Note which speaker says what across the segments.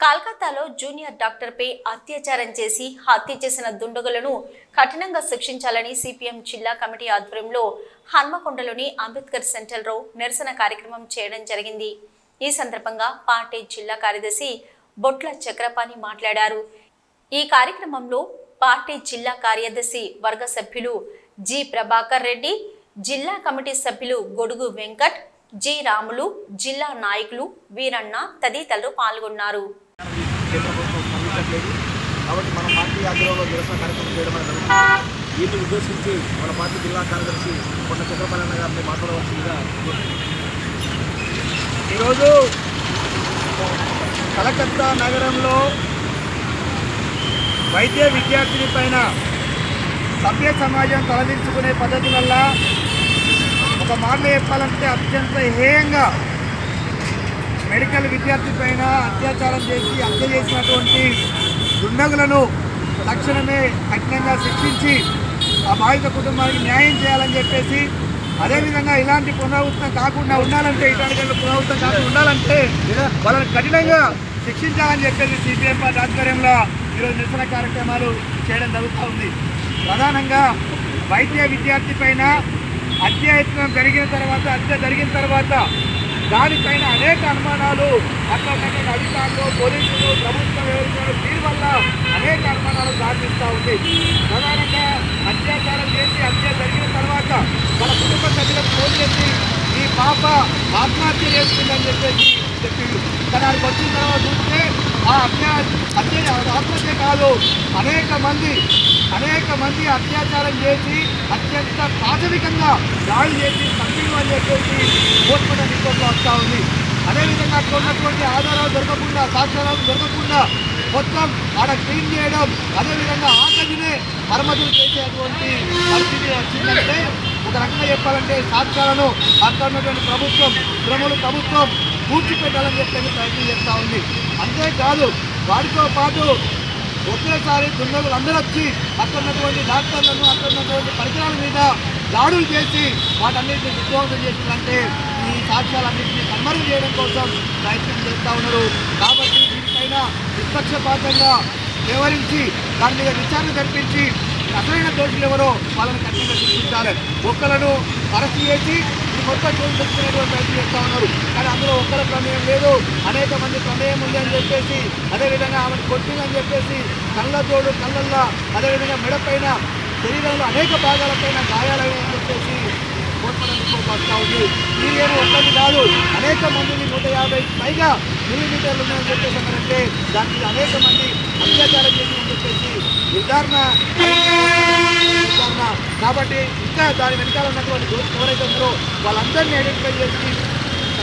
Speaker 1: కలకత్తాలో జూనియర్ డాక్టర్పై అత్యాచారం చేసి హత్య చేసిన దుండగులను కఠినంగా శిక్షించాలని సిపిఎం జిల్లా కమిటీ ఆధ్వర్యంలో హన్మకొండలోని అంబేద్కర్ సెంటర్లో నిరసన కార్యక్రమం చేయడం జరిగింది. ఈ సందర్భంగా పార్టీ జిల్లా కార్యదర్శి బొట్ల చక్రపాణి మాట్లాడారు. ఈ కార్యక్రమంలో పార్టీ జిల్లా కార్యదర్శి వర్గ సభ్యులు జి ప్రభాకర్ రెడ్డి జిల్లా కమిటీ సభ్యులు గొడుగు వెంకట్ జి రాములు జిల్లా నాయకులు వీరన్న తదితరులు పాల్గొన్నారు.
Speaker 2: కేంద్ర ప్రభుత్వం స్పందించట్లేదు. కాబట్టి మన పార్టీ ఆధ్వర్యంలో నిరసన కార్యక్రమం చేయడం అనేది వీటిని ఉద్దేశించి మన పార్టీ జిల్లా కార్యదర్శి కొండ చంద్రపాలన్న గారిని మాట్లాడవలసిందిగా ఈరోజు కలకత్తా నగరంలో వైద్య విద్యార్థిని పైన సభ్య సమాజం తలదించుకునే పద్ధతి వల్ల ఒక మాటలో చెప్పాలంటే అత్యంత హేయంగా మెడికల్ విద్యార్థి పైన అత్యాచారం చేసి హత్య చేసినటువంటి దుండగులను తక్షణమే కఠినంగా శిక్షించి ఆ బాధిత కుటుంబానికి న్యాయం చేయాలని చెప్పేసి అదేవిధంగా ఇలాంటి పునరావృతం కాకుండా ఉండాలంటే ఇట్లాంటి పునరావృతం కాకుండా ఉండాలంటే వాళ్ళని కఠినంగా శిక్షించాలని చెప్పేసి సిపిఎం పార్టీ ఆధ్వర్యంలో ఈరోజు నిరసన కార్యక్రమాలు చేయడం జరుగుతూ ఉంది. ప్రధానంగా వైద్య విద్యార్థి పైన అత్యయత్నం జరిగిన తర్వాత హత్య జరిగిన తర్వాత దానిపైన అనేక అనుమానాలు అక్కడ అధికారులు పోలీసులు ప్రభుత్వం వ్యవస్థలు దీని వల్ల అనేక అనుమానాలు దాటిస్తూ ఉంది. ప్రధానంగా అత్యాచారం చేసి హత్య జరిగిన తర్వాత వాళ్ళ కుటుంబ సభ్యులకు ఫోన్ చేసి ఈ పాప ఆత్మహత్య చేసుకుందని చెప్పేసి చెప్పిండు. కానీ వచ్చిన తర్వాత చూస్తే ఆ హత్య హత్య ఆత్మహత్య కాదు అనేక మంది అనేక మంది అత్యాచారం చేసి అత్యంత ప్రాథమికంగా దాడి చేసి చంపిలు అని చెప్పేసి పోస్ట్మార్టం రిపోర్ట్లో వస్తూ ఉంది. అదేవిధంగా అక్కడ ఉన్నటువంటి ఆధారాలు దొరకకుండా సాక్ష్యాలు దొరకకుండా మొత్తం ఆడ క్లీన్ చేయడం అదేవిధంగా ఆకలినే మరమ్మతులు చేసేటువంటి పరిస్థితి వచ్చిందంటే ఒక రకంగా చెప్పాలంటే సాక్ష్యాలను అక్కడ ఉన్నటువంటి ప్రభుత్వం శ్రమలు ప్రభుత్వం పూడ్చిపెట్టాలని చెప్పేసి ప్రయత్నం చేస్తూ ఉంది. అంతేకాదు వాటితో పాటు ఒకేసారి దుండగులు అందరూ వచ్చి అక్కడ ఉన్నటువంటి డాక్టర్లను అక్కడ ఉన్నటువంటి పరికరాల మీద దాడులు చేసి వాటన్నిటిని విధ్వంసం చేసిందంటే ఈ సాక్ష్యాలన్నింటినీ కనుమరుగు చేయడం కోసం ప్రయత్నం చేస్తూ ఉన్నారు. కాబట్టి దీనిపైన నిష్పక్షపాతంగా వివరించి దాని మీద విచారణ జరిపించి అసలైన దోషులు ఎవరో వాళ్ళని కఠినంగా శిక్షించాలి. ఒక్కలను అరెస్ట్ చేసి ఈ మొత్తం కేసు తెచ్చుకునేటువంటి ప్రయత్నం చేస్తూ ఉన్నారు. కానీ అందులో ఒక్కల ప్రమేయం లేదు. అనేక మంది ప్రమేయం ఉంది అని చెప్పేసి అదేవిధంగా ఆమెను కొట్టిందని చెప్పేసి కళ్ళ తోడు కళ్ళల్లో అదేవిధంగా మెడపైన శరీరంలో అనేక భాగాలపైన గాయాలయ్యాయని చెప్పేసి కోర్పడంతో వస్తూ ఉంది. మీరేమో ఒక్కటి కాదు అనేక మందిని నూట యాభై పైగా మిల్లీమీటర్లు ఉన్నాయని చెప్పేసి అంటే దాని అనేక మంది అత్యాచారం చేసిందని చెప్పేసి నిర్ధారణ నిర్ధారణ. కాబట్టి ఇంకా దాని వెనకాల ఉన్నటువంటి దోషులు ఎవరైతే ఉన్నారో వాళ్ళందరినీ ఐడెంటిఫై చేసి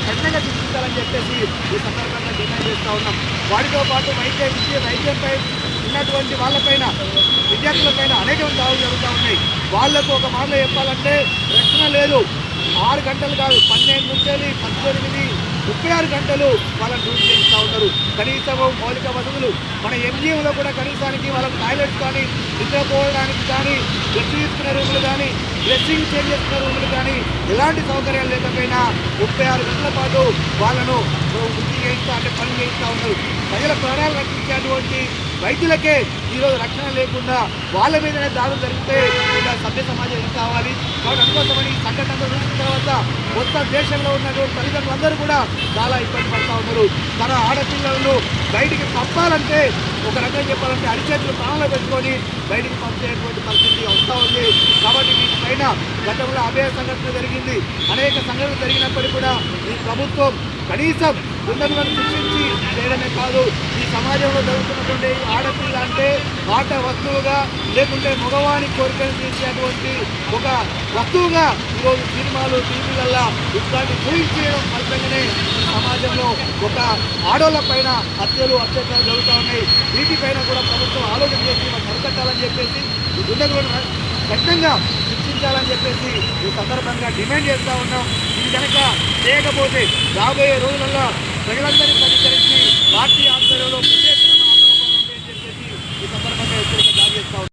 Speaker 2: ఖచ్చితంగా శిక్షించాలని చెప్పేసి ఈ సందర్భంగా డిమాండ్ చేస్తూ ఉన్నాం. వాటితో పాటు వైద్య విద్య వైద్యంపై ఉన్నటువంటి వాళ్ళపైన విద్యార్థులపైన అనేక దాడులు జరుగుతూ ఉన్నాయి. వాళ్ళకు ఒక మాటలో చెప్పాలంటే రక్షణ లేదు. ఆరు గంటలు కాదు పన్నెండు నుంచి పద్దెనిమిది ముప్పై ఆరు గంటలు వాళ్ళని డ్యూటీ చేస్తూ ఉన్నారు. కనీసం మౌలిక వసతులు మన ఎన్జిఓలో కూడా కనీసానికి వాళ్ళకి టాయిలెట్స్ కానీ నిద్రపోవడానికి కానీ డ్రెస్ తీసుకునే రూములు కానీ డ్రెస్సింగ్ చేంజ్ చేసుకునే రూములు కానీ ఎలాంటి సౌకర్యాలు లేకపోయినా ముప్పై ఆరు గంటల పాటు వాళ్ళను చేయిస్తా అంటే పని చేయిస్తూ ఉన్నారు ప్రజల ప్రాణాలు రక్షించేటువంటి వైద్యులకే ఈరోజు రక్షణ లేకుండా వాళ్ళ మీదనే దాడులు జరిగితే ఇలా సభ్య సమాజం ఏం కావాలి? కాబట్టి అందుకోసమని ఈ సంఘటన చూసిన తర్వాత మొత్తం దేశంలో ఉన్నటువంటి తల్లిదండ్రులందరూ కూడా చాలా ఇబ్బంది పడుతూ ఉన్నారు. తన ఆడపిల్లలను బయటికి పంపాలంటే ఒక రకంగా చెప్పాలంటే అరిచేతులు ప్రాణంలో పెట్టుకొని బయటికి పంపేటువంటి పరిస్థితి వస్తూ ఉంది. కాబట్టి వీటిపైన గతంలో అభయ సంఘటన జరిగింది. అనేక సంఘటనలు జరిగినప్పటికీ కూడా ఈ ప్రభుత్వం కనీసం దుండగులను శిక్షించి చేయడమే కాదు ఈ సమాజంలో జరుగుతున్నటువంటి ఆడపిల్ల అంటే ఆట వస్తువుగా లేకుంటే మగవాని కోరికలు తీర్చేటువంటి ఒక వస్తువుగా ఈరోజు సినిమాలు టీవీలల్లా ఇట్లాంటి చూపించడం ఫలితంగానే ఈ సమాజంలో ఒక ఆడోళ్ళ పైన హత్యలు అత్యాచారాలు జరుగుతూ ఉన్నాయి. వీటిపైన కూడా ప్రభుత్వం ఆలోచన చేసి మనం చెప్పేసి ఈ దుండగులను కఠినంగా శిక్షించాలని చెప్పేసి ఈ సందర్భంగా డిమాండ్ చేస్తూ ఉన్నాం. ఇది కనుక లేకపోతే రాబోయే రోజులలో ప్రజలందరినీ పరిష్కరించి పార్టీ ఆధ్వర్యంలో పెద్ద ఆందోళన చెప్పేసి ఈ సందర్భంగా హెచ్చరిక జారీ చేస్తా